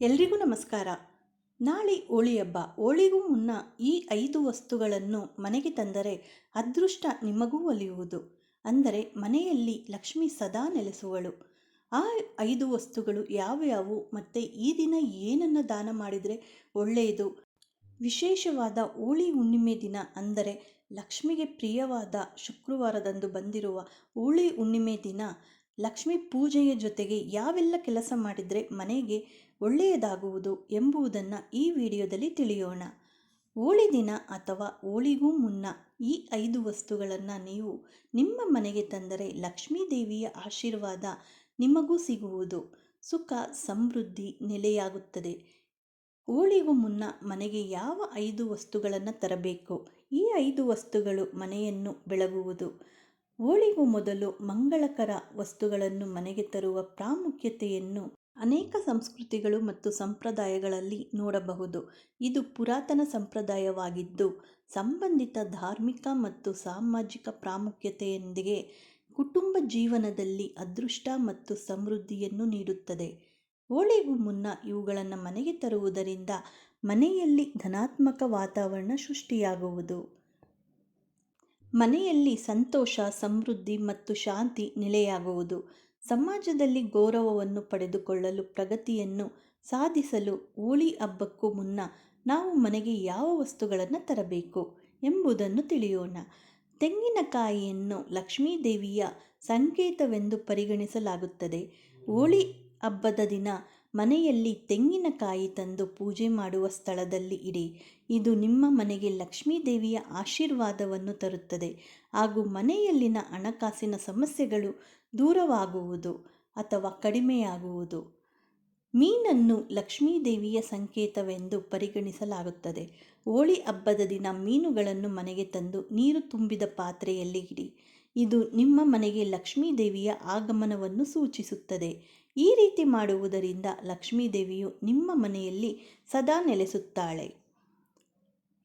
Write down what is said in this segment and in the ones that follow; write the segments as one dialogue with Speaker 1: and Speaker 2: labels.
Speaker 1: ಎಲ್ರಿಗೂ ನಮಸ್ಕಾರ. ನಾಳೆ ಹೋಳಿ ಹಬ್ಬ. ಹೋಳಿಗೂ ಮುನ್ನ ಈ ಐದು ವಸ್ತುಗಳನ್ನು ಮನೆಗೆ ತಂದರೆ ಅದೃಷ್ಟ ನಿಮಗೂ ಒಲಿಯುವುದು. ಅಂದರೆ ಮನೆಯಲ್ಲಿ ಲಕ್ಷ್ಮಿ ಸದಾ ನೆಲೆಸುವಳು. ಆ ಐದು ವಸ್ತುಗಳು ಯಾವ್ಯಾವು ಮತ್ತು ಈ ದಿನ ಏನನ್ನು ದಾನ ಮಾಡಿದರೆ ಒಳ್ಳೆಯದು? ವಿಶೇಷವಾದ ಹೋಳಿ ಹುಣ್ಣಿಮೆ ದಿನ ಅಂದರೆ ಲಕ್ಷ್ಮಿಗೆ ಪ್ರಿಯವಾದ ಶುಕ್ರವಾರದಂದು ಬಂದಿರುವ ಹೋಳಿ ಹುಣ್ಣಿಮೆ ದಿನ ಲಕ್ಷ್ಮಿ ಪೂಜೆಯ ಜೊತೆಗೆ ಯಾವೆಲ್ಲ ಕೆಲಸ ಮಾಡಿದರೆ ಮನೆಗೆ ಒಳ್ಳೆಯದಾಗುವುದು ಎಂಬುದನ್ನು ಈ ವಿಡಿಯೋದಲ್ಲಿ ತಿಳಿಯೋಣ. ಹೋಳಿ ದಿನ ಅಥವಾ ಹೋಳಿಗೂ ಮುನ್ನ ಈ ಐದು ವಸ್ತುಗಳನ್ನು ನೀವು ನಿಮ್ಮ ಮನೆಗೆ ತಂದರೆ ಲಕ್ಷ್ಮೀ ದೇವಿಯ ಆಶೀರ್ವಾದ ನಿಮಗೂ ಸಿಗುವುದು. ಸುಖ, ಸಮೃದ್ಧಿ ನೆಲೆಯಾಗುತ್ತದೆ. ಹೋಳಿಗೂ ಮುನ್ನ ಮನೆಗೆ ಯಾವ ಐದು ವಸ್ತುಗಳನ್ನು ತರಬೇಕು? ಈ ಐದು ವಸ್ತುಗಳು ಮನೆಯನ್ನು ಬೆಳಗುವುದು. ಹೋಳಿಗೂ ಮೊದಲು ಮಂಗಳಕರ ವಸ್ತುಗಳನ್ನು ಮನೆಗೆ ತರುವ ಪ್ರಾಮುಖ್ಯತೆಯನ್ನು ಅನೇಕ ಸಂಸ್ಕೃತಿಗಳು ಮತ್ತು ಸಂಪ್ರದಾಯಗಳಲ್ಲಿ ನೋಡಬಹುದು. ಇದು ಪುರಾತನ ಸಂಪ್ರದಾಯವಾಗಿದ್ದು, ಸಂಬಂಧಿತ ಧಾರ್ಮಿಕ ಮತ್ತು ಸಾಮಾಜಿಕ ಪ್ರಾಮುಖ್ಯತೆಯೊಂದಿಗೆ ಕುಟುಂಬ ಜೀವನದಲ್ಲಿ ಅದೃಷ್ಟ ಮತ್ತು ಸಮೃದ್ಧಿಯನ್ನು ನೀಡುತ್ತದೆ. ಹೋಳಿಗೂ ಮುನ್ನ ಇವುಗಳನ್ನು ಮನೆಗೆ ತರುವುದರಿಂದ ಮನೆಯಲ್ಲಿ ಧನಾತ್ಮಕ ವಾತಾವರಣ ಸೃಷ್ಟಿಯಾಗುವುದು. ಮನೆಯಲ್ಲಿ ಸಂತೋಷ, ಸಮೃದ್ಧಿ ಮತ್ತು ಶಾಂತಿ ನೆಲೆಯಾಗುವುದು. ಸಮಾಜದಲ್ಲಿ ಗೌರವವನ್ನು ಪಡೆದುಕೊಳ್ಳಲು ಪ್ರಗತಿಯನ್ನು ಸಾಧಿಸಲು ಹೋಳಿ ಹಬ್ಬಕ್ಕೂ ಮುನ್ನ ನಾವು ಮನೆಗೆ ಯಾವ ವಸ್ತುಗಳನ್ನು ತರಬೇಕು ಎಂಬುದನ್ನು ತಿಳಿಯೋಣ. ತೆಂಗಿನಕಾಯಿಯನ್ನು ಲಕ್ಷ್ಮೀ ದೇವಿಯ ಸಂಕೇತವೆಂದು ಪರಿಗಣಿಸಲಾಗುತ್ತದೆ. ಹೋಳಿ ಹಬ್ಬದ ದಿನ ಮನೆಯಲ್ಲಿ ತೆಂಗಿನಕಾಯಿ ತಂದು ಪೂಜೆ ಮಾಡುವ ಸ್ಥಳದಲ್ಲಿ ಇಡಿ ಇದು ನಿಮ್ಮ ಮನೆಗೆ ಲಕ್ಷ್ಮೀ ದೇವಿಯ ಆಶೀರ್ವಾದವನ್ನು ತರುತ್ತದೆ. ಹಾಗೂ ಮನೆಯಲ್ಲಿನ ಹಣಕಾಸಿನ ಸಮಸ್ಯೆಗಳು ದೂರವಾಗುವುದು ಅಥವಾ ಕಡಿಮೆಯಾಗುವುದು. ಮೀನನ್ನು ಲಕ್ಷ್ಮೀ ದೇವಿಯ ಸಂಕೇತವೆಂದು ಪರಿಗಣಿಸಲಾಗುತ್ತದೆ. ಹೋಳಿ ಹಬ್ಬದ ದಿನ ಮೀನುಗಳನ್ನು ಮನೆಗೆ ತಂದು ನೀರು ತುಂಬಿದ ಪಾತ್ರೆಯಲ್ಲಿ ಇಡಿ. ಇದು ನಿಮ್ಮ ಮನೆಗೆ ಲಕ್ಷ್ಮೀ ದೇವಿಯ ಆಗಮನವನ್ನು ಸೂಚಿಸುತ್ತದೆ. ಈ ರೀತಿ ಮಾಡುವುದರಿಂದ ಲಕ್ಷ್ಮೀ ದೇವಿಯು ನಿಮ್ಮ ಮನೆಯಲ್ಲಿ ಸದಾ ನೆಲೆಸುತ್ತಾಳೆ.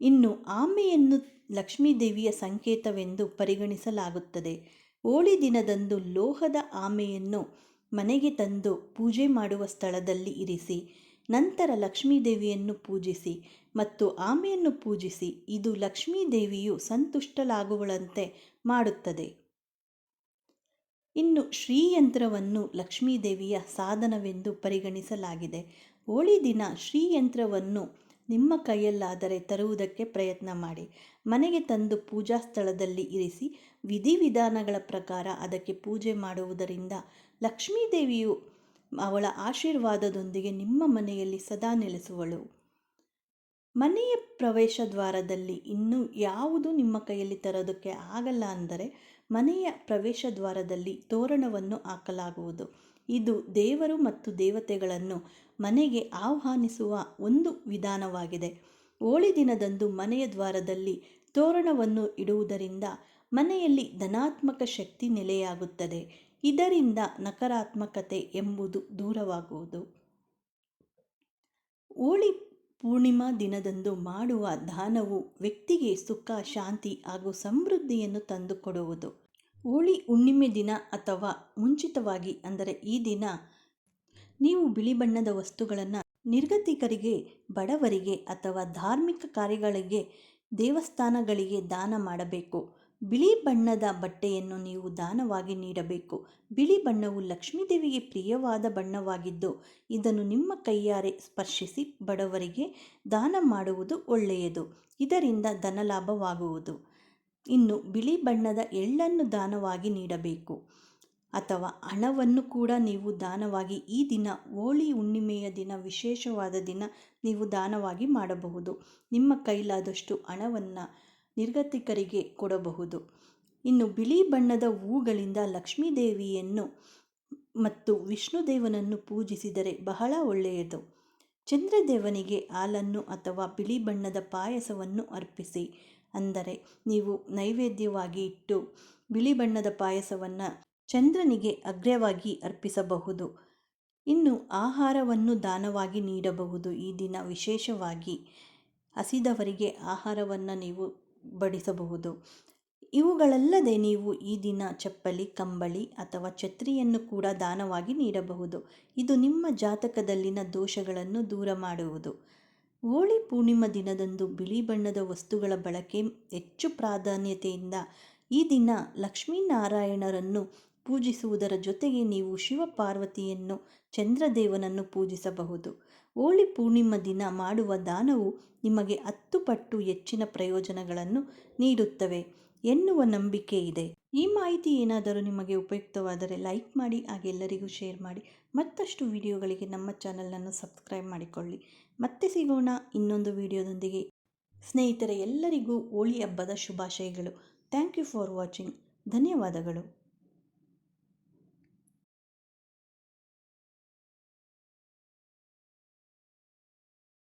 Speaker 1: ಇನ್ನು ಆಮೆಯನ್ನು ಲಕ್ಷ್ಮೀದೇವಿಯ ಸಂಕೇತವೆಂದು ಪರಿಗಣಿಸಲಾಗುತ್ತದೆ. ಹೋಳಿ ದಿನದಂದು ಲೋಹದ ಆಮೆಯನ್ನು ಮನೆಗೆ ತಂದು ಪೂಜೆ ಮಾಡುವ ಸ್ಥಳದಲ್ಲಿ ಇರಿಸಿ, ನಂತರ ಲಕ್ಷ್ಮೀದೇವಿಯನ್ನು ಪೂಜಿಸಿ ಮತ್ತು ಆಮೆಯನ್ನು ಪೂಜಿಸಿ ಇದು ಲಕ್ಷ್ಮೀದೇವಿಯು ಸಂತುಷ್ಟಲಾಗುವಳಂತೆ ಮಾಡುತ್ತದೆ. ಇನ್ನು ಶ್ರೀಯಂತ್ರವನ್ನು ಲಕ್ಷ್ಮೀದೇವಿಯ ಸಾಧನವೆಂದು ಪರಿಗಣಿಸಲಾಗಿದೆ. ಹೋಳಿ ದಿನ ಶ್ರೀಯಂತ್ರವನ್ನು ನಿಮ್ಮ ಕೈಯಲ್ಲಾದರೆ ತರುವುದಕ್ಕೆ ಪ್ರಯತ್ನ ಮಾಡಿ. ಮನೆಗೆ ತಂದು ಪೂಜಾ ಸ್ಥಳದಲ್ಲಿ ಇರಿಸಿ ವಿಧಿವಿಧಾನಗಳ ಪ್ರಕಾರ ಅದಕ್ಕೆ ಪೂಜೆ ಮಾಡುವುದರಿಂದ ಲಕ್ಷ್ಮೀದೇವಿಯು ಅವಳ ಆಶೀರ್ವಾದದೊಂದಿಗೆ ನಿಮ್ಮ ಮನೆಯಲ್ಲಿ ಸದಾ ನೆಲೆಸುವಳು. ಮನೆಯ ಪ್ರವೇಶ ದ್ವಾರದಲ್ಲಿ ಇನ್ನೂ ಯಾವುದು ನಿಮ್ಮ ಕೈಯಲ್ಲಿ ತರೋದಕ್ಕೆ ಆಗಲ್ಲ ಅಂದರೆ ಮನೆಯ ಪ್ರವೇಶ ದ್ವಾರದಲ್ಲಿ ತೋರಣವನ್ನು ಹಾಕಲಾಗುವುದು. ಇದು ದೇವರು ಮತ್ತು ದೇವತೆಗಳನ್ನು ಮನೆಗೆ ಆಹ್ವಾನಿಸುವ ಒಂದು ವಿಧಾನವಾಗಿದೆ. ಹೋಳಿ ದಿನದಂದು ಮನೆಯ ದ್ವಾರದಲ್ಲಿ ತೋರಣವನ್ನು ಇಡುವುದರಿಂದ ಮನೆಯಲ್ಲಿ ಧನಾತ್ಮಕ ಶಕ್ತಿ ನೆಲೆಯಾಗುತ್ತದೆ. ಇದರಿಂದ ನಕಾರಾತ್ಮಕತೆ ಎಂಬುದು ದೂರವಾಗುವುದು. ಹೋಳಿ ಪೂರ್ಣಿಮಾ ದಿನದಂದು ಮಾಡುವ ದಾನವು ವ್ಯಕ್ತಿಗೆ ಸುಖ, ಶಾಂತಿ ಹಾಗೂ ಸಮೃದ್ಧಿಯನ್ನು ತಂದುಕೊಡುವುದು. ಹೋಳಿ ಹುಣ್ಣಿಮೆ ದಿನ ಅಥವಾ ಮುಂಚಿತವಾಗಿ ಅಂದರೆ ಈ ದಿನ ನೀವು ಬಿಳಿ ಬಣ್ಣದ ವಸ್ತುಗಳನ್ನು ನಿರ್ಗತಿಕರಿಗೆ, ಬಡವರಿಗೆ ಅಥವಾ ಧಾರ್ಮಿಕ ಕಾರ್ಯಗಳಿಗೆ, ದೇವಸ್ಥಾನಗಳಿಗೆ ದಾನ ಮಾಡಬೇಕು. ಬಿಳಿ ಬಣ್ಣದ ಬಟ್ಟೆಯನ್ನು ನೀವು ದಾನವಾಗಿ ನೀಡಬೇಕು. ಬಿಳಿ ಬಣ್ಣವು ಲಕ್ಷ್ಮೀದೇವಿಗೆ ಪ್ರಿಯವಾದ ಬಣ್ಣವಾಗಿದ್ದು, ಇದನ್ನು ನಿಮ್ಮ ಕೈಯಾರೆ ಸ್ಪರ್ಶಿಸಿ ಬಡವರಿಗೆ ದಾನ ಮಾಡುವುದು ಒಳ್ಳೆಯದು. ಇದರಿಂದ ಧನಲಾಭವಾಗುವುದು. ಇನ್ನು ಬಿಳಿ ಬಣ್ಣದ ಎಳ್ಳನ್ನು ದಾನವಾಗಿ ನೀಡಬೇಕು. ಅಥವಾ ಹಣವನ್ನು ಕೂಡ ನೀವು ದಾನವಾಗಿ ಈ ದಿನ ಹೋಳಿ ಹುಣ್ಣಿಮೆಯ ದಿನ, ವಿಶೇಷವಾದ ದಿನ ನೀವು ದಾನವಾಗಿ ಮಾಡಬಹುದು. ನಿಮ್ಮ ಕೈಲಾದಷ್ಟು ಹಣವನ್ನು ನಿರ್ಗತಿಕರಿಗೆ ಕೊಡಬಹುದು. ಇನ್ನು ಬಿಳಿ ಬಣ್ಣದ ಹೂಗಳಿಂದ ಲಕ್ಷ್ಮೀ ದೇವಿಯನ್ನು ಮತ್ತು ವಿಷ್ಣುದೇವನನ್ನು ಪೂಜಿಸಿದರೆ ಬಹಳ ಒಳ್ಳೆಯದು. ಚಂದ್ರದೇವನಿಗೆ ಹಾಲನ್ನು ಅಥವಾ ಬಿಳಿ ಬಣ್ಣದ ಪಾಯಸವನ್ನು ಅರ್ಪಿಸಿ. ಅಂದರೆ ನೀವು ನೈವೇದ್ಯವಾಗಿ ಇಟ್ಟು ಬಿಳಿ ಬಣ್ಣದ ಪಾಯಸವನ್ನು ಚಂದ್ರನಿಗೆ ಅಗ್ರ್ಯವಾಗಿ ಅರ್ಪಿಸಬಹುದು. ಇನ್ನು ಆಹಾರವನ್ನು ದಾನವಾಗಿ ನೀಡಬಹುದು. ಈ ದಿನ ವಿಶೇಷವಾಗಿ ಹಸಿದವರಿಗೆ ಆಹಾರವನ್ನು ನೀವು ಬಡಿಸಬಹುದು. ಇವುಗಳಲ್ಲದೆ ನೀವು ಈ ದಿನ ಚಪ್ಪಲಿ, ಕಂಬಳಿ ಅಥವಾ ಛತ್ರಿಯನ್ನು ಕೂಡ ದಾನವಾಗಿ ನೀಡಬಹುದು. ಇದು ನಿಮ್ಮ ಜಾತಕದಲ್ಲಿನ ದೋಷಗಳನ್ನು ದೂರ ಮಾಡುವುದು. ಹೋಳಿ ಪೂರ್ಣಿಮಾ ದಿನದಂದು ಬಿಳಿ ಬಣ್ಣದ ವಸ್ತುಗಳ ಬಳಕೆ ಹೆಚ್ಚು ಪ್ರಾಧಾನ್ಯತೆಯಿಂದ ಈ ದಿನ ಲಕ್ಷ್ಮೀನಾರಾಯಣರನ್ನು ಪೂಜಿಸುವುದರ ಜೊತೆಗೆ ನೀವು ಶಿವಪಾರ್ವತಿಯನ್ನು ಚಂದ್ರದೇವನನ್ನು ಪೂಜಿಸಬಹುದು. ಹೋಳಿ ಪೂರ್ಣಿಮಾ ದಿನ ಮಾಡುವ ದಾನವು ನಿಮಗೆ ಹತ್ತು ಪಟ್ಟು ಹೆಚ್ಚಿನ ಪ್ರಯೋಜನಗಳನ್ನು ನೀಡುತ್ತವೆ ಎನ್ನುವ ನಂಬಿಕೆ ಇದೆ. ಈ ಮಾಹಿತಿ ಏನಾದರೂ ನಿಮಗೆ ಉಪಯುಕ್ತವಾದರೆ ಲೈಕ್ ಮಾಡಿ ಹಾಗೆ ಎಲ್ಲರಿಗೂ ಶೇರ್ ಮಾಡಿ. ಮತ್ತಷ್ಟು ವಿಡಿಯೋಗಳಿಗೆ ನಮ್ಮ ಚಾನಲನ್ನು ಸಬ್ಸ್ಕ್ರೈಬ್ ಮಾಡಿಕೊಳ್ಳಿ. ಮತ್ತೆ ಸಿಗೋಣ ಇನ್ನೊಂದು ವಿಡಿಯೋದೊಂದಿಗೆ. ಸ್ನೇಹಿತರೆ, ಎಲ್ಲರಿಗೂ ಹೋಳಿ ಹಬ್ಬದ ಶುಭಾಶಯಗಳು. Thank you for watching. ಧನ್ಯವಾದಗಳು.